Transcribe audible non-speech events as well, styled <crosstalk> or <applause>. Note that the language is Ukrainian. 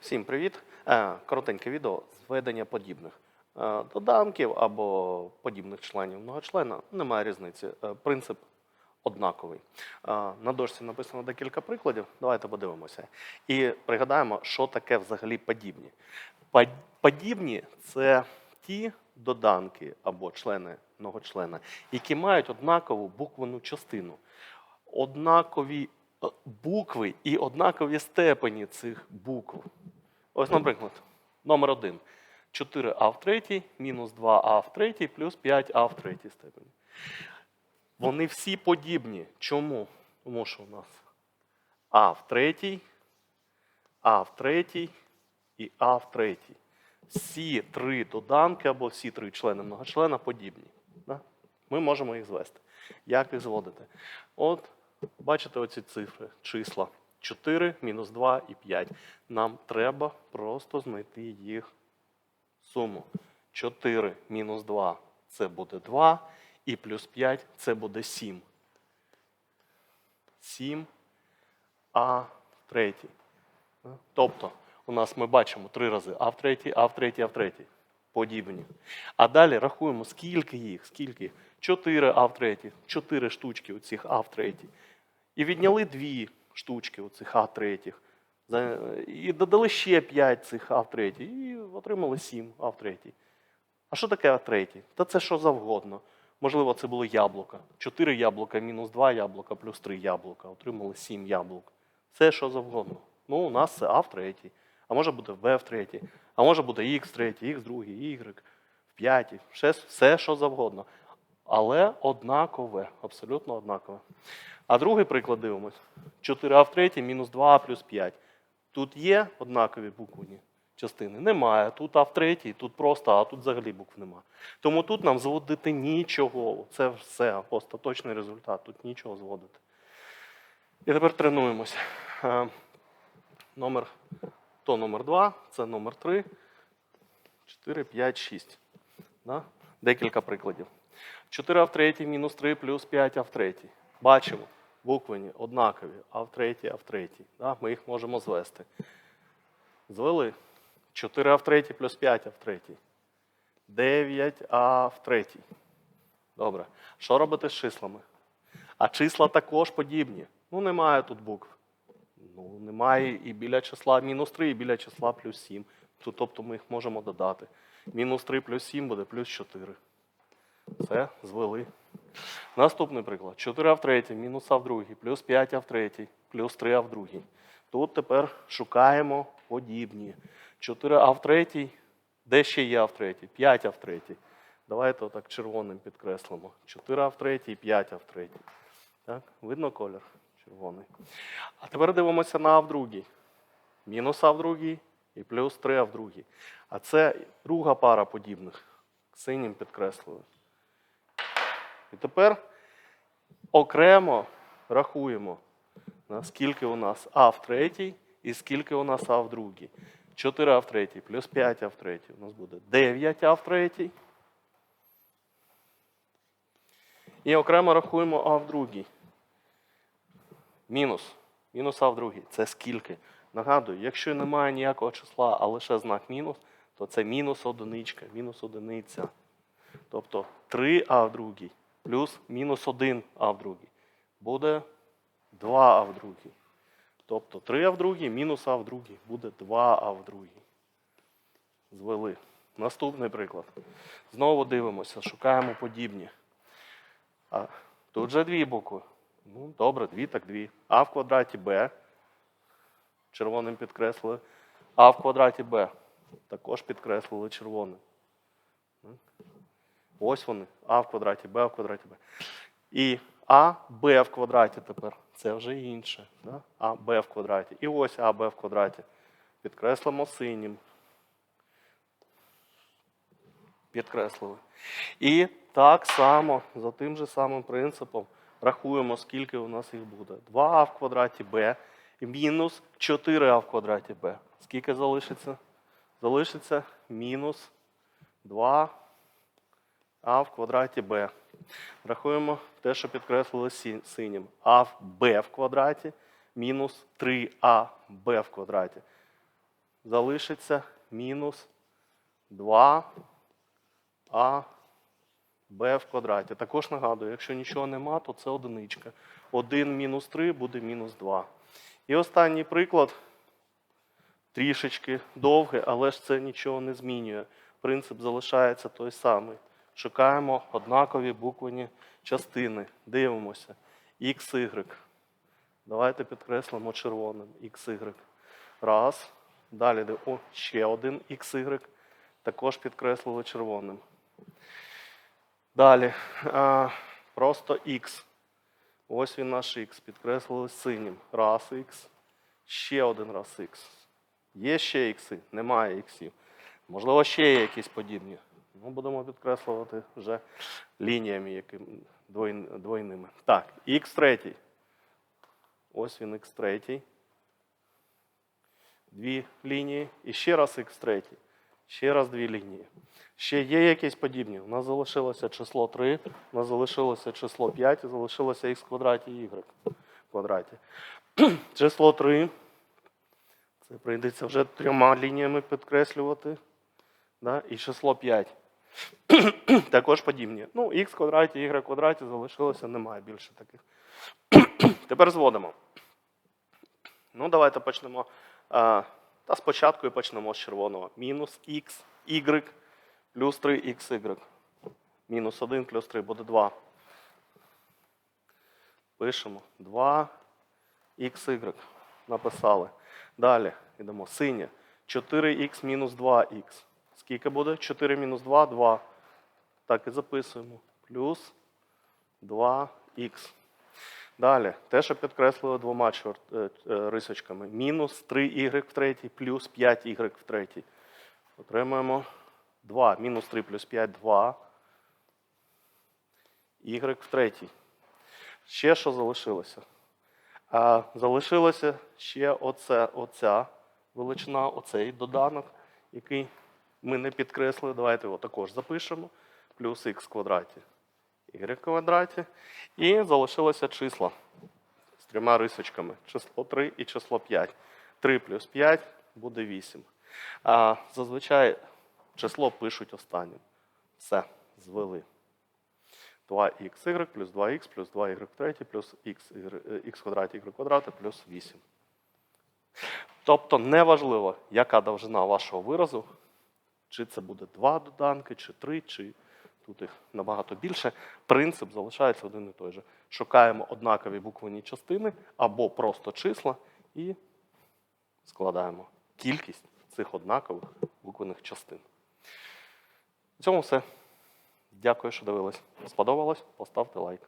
Всім привіт! Е, Коротеньке відео зведення подібних е, доданків або подібних членів многочлена. Немає різниці. Е, Принцип однаковий. На дошці написано декілька прикладів. Давайте подивимося. І пригадаємо, що таке взагалі подібні. Под- Подібні це ті доданки або члени многочлена, які мають однакову буквену частину однакові букви і однакові степені цих букв. Ось, наприклад, номер 1. 4а в третій, мінус 2а в третій, плюс 5а в третій степені. Вони всі подібні. Чому? Тому що у нас а в третій, а в третій і а в третій. Всі три доданки або всі три члени многочлена подібні. Ми можемо їх звести. Як їх зводити? От Бачите оці цифри, числа 4, мінус 2 і 5. Нам треба просто знайти їх суму. 4 мінус 2 це буде 2, і плюс 5 це буде 7. 7 а в третій. Тобто у нас ми бачимо три рази а в третій, а в третій, а в третій. Подібні. А далі рахуємо, скільки їх, скільки. 4 а в третій, 4 штучки у цих а в третій. І відняли дві штучки у цих а третіх. І додали ще 5 цих а в третій. І отримали 7 а третій. А що таке а третій? Та це що завгодно. Можливо, це було яблука. 4 яблука мінус 2 яблука плюс 3 яблука. Отримали 7 яблук. Це що завгодно. Ну, у нас це А в третій. А може бути Б в третій. А може бути Х в третій, Х в другій, Y в п'ятій. Все що завгодно. Але однакове, абсолютно однакове. А другий приклад дивимось. 4а в третій мінус 2а плюс 5. Тут є однакові буквені частини? Немає. Тут а в третій, тут просто, а тут взагалі букв немає. Тому тут нам зводити нічого. Це все, остаточний результат. Тут нічого зводити. І тепер тренуємося. Е, Номер, то номер 2, це номер 3, 4, 5, 6. Да? Декілька прикладів. 4 а в третій мінус 3 плюс 5 а в третій. Бачимо, буквені однакові, а в третій, а в третій. Ми їх можемо звести. Звели. 4 а в третій плюс 5 а в третій. 9 а в третій. Добре. Що робити з числами? А числа також подібні. Ну, немає тут букв. Ну, немає і біля числа мінус 3, і біля числа плюс 7. Тобто ми їх можемо додати. Мінус 3 плюс 7 буде плюс 4. Це звели. Наступний приклад. 4а в третій, мінус а в другій, плюс 5а в третій, плюс 3а в другій. Тут тепер шукаємо подібні. 4а в третій, де ще є а в третій? 5а в третій. Давайте отак червоним підкреслимо. 4а в третій, 5а в третій. Так, видно колір червоний. А тепер дивимося на а в другій. Мінус а в другій і плюс 3а в другій. А це друга пара подібних. Синім підкреслюю. І тепер окремо рахуємо, скільки у нас А в третій і скільки у нас А в другій. 4А в третій плюс 5А в третій. У нас буде 9А в третій. І окремо рахуємо А в другій. Мінус. Мінус А в другій. Це скільки? Нагадую, якщо немає ніякого числа, а лише знак мінус, то це мінус одиничка, мінус одиниця. Тобто 3а в другій плюс мінус 1а в другій. Буде 2а в другій. Тобто 3а в другій мінус а в другій. Буде 2а в другій. Звели. Наступний приклад. Знову дивимося, шукаємо подібні. А, тут же дві букви. Ну, добре, дві, так дві. А в квадраті Б. Червоним підкреслили. А в квадраті Б. Також підкреслили червоним. Ось вони. А в квадраті, Б в квадраті Б. І А, Б в квадраті тепер. Це вже інше. Да? А, Б в квадраті. І ось А, Б в квадраті. Підкреслимо синім. Підкреслили. І так само, за тим же самим принципом, рахуємо, скільки у нас їх буде. 2а в квадраті Б мінус 4а в квадраті Б. Скільки залишиться? Залишиться мінус 2 а в квадраті b. Рахуємо те, що підкреслили синім. А в b в квадраті мінус 3а b в квадраті. залишиться мінус 2а b в квадраті. Також нагадую, якщо нічого нема, то це одиничка. 1 мінус 3 буде мінус 2. І останній приклад трішечки довгий, але ж це нічого не змінює. Принцип залишається той самий. Шукаємо однакові буквені частини. Дивимося. X, Y. Давайте підкреслимо червоним. X, Y. Раз. Далі о, ще один X, Y. Також підкреслили червоним. Далі. А, просто X. Ось він наш X. Підкреслили синім. Раз X. Ще один раз X. Є ще ікси? Немає іксів. Можливо, ще є якісь подібні. Ну, будемо підкреслювати вже лініями яким, двойн- двойними. Так, х третій. Ось він х третій. Дві лінії. І ще раз х третій. Ще раз дві лінії. Ще є якісь подібні. У нас залишилося число 3, у нас залишилося число 5, і залишилося х квадраті і y квадраті. <clears throat> число 3. Це прийдеться вже трьома лініями підкреслювати. Да? І число 5. <clears throat> Також подібні. Ну, х квадраті, y квадраті залишилося, немає більше таких. <clears throat> Тепер зводимо. Ну, давайте почнемо. А, та спочатку і почнемо з червоного. Мінус х, y плюс 3xy. Мінус 1 плюс 3 буде 2. Пишемо 2xy. Написали. Далі йдемо. Синє. 4х мінус 2х. Скільки буде? 4 мінус 2 2. Так і записуємо. Плюс 2х. Далі, те, що підкреслили двома чорт, е, е, рисочками. Мінус 3y в третій, плюс 5y в третій. Отримаємо 2. Мінус 3 плюс 5 2. Y в третій. Ще що залишилося? А, залишилося ще оце, оця величина, оцей доданок, який ми не підкреслили. Давайте його також запишемо. Плюс х квадраті, y квадраті. І залишилося числа з трьома рисочками. Число 3 і число 5. 3 плюс 5 буде 8. А зазвичай число пишуть останнім. Все, звели. 2xy плюс 2х плюс 2y в третій плюс х, х квадраті y квадрати плюс 8. Тобто неважливо, яка довжина вашого виразу, чи це буде два доданки, чи три, чи тут їх набагато більше. Принцип залишається один і той же. Шукаємо однакові буквені частини або просто числа і складаємо кількість цих однакових буквених частин. На цьому все. Дякую, що дивились. Сподобалось? Поставте лайк.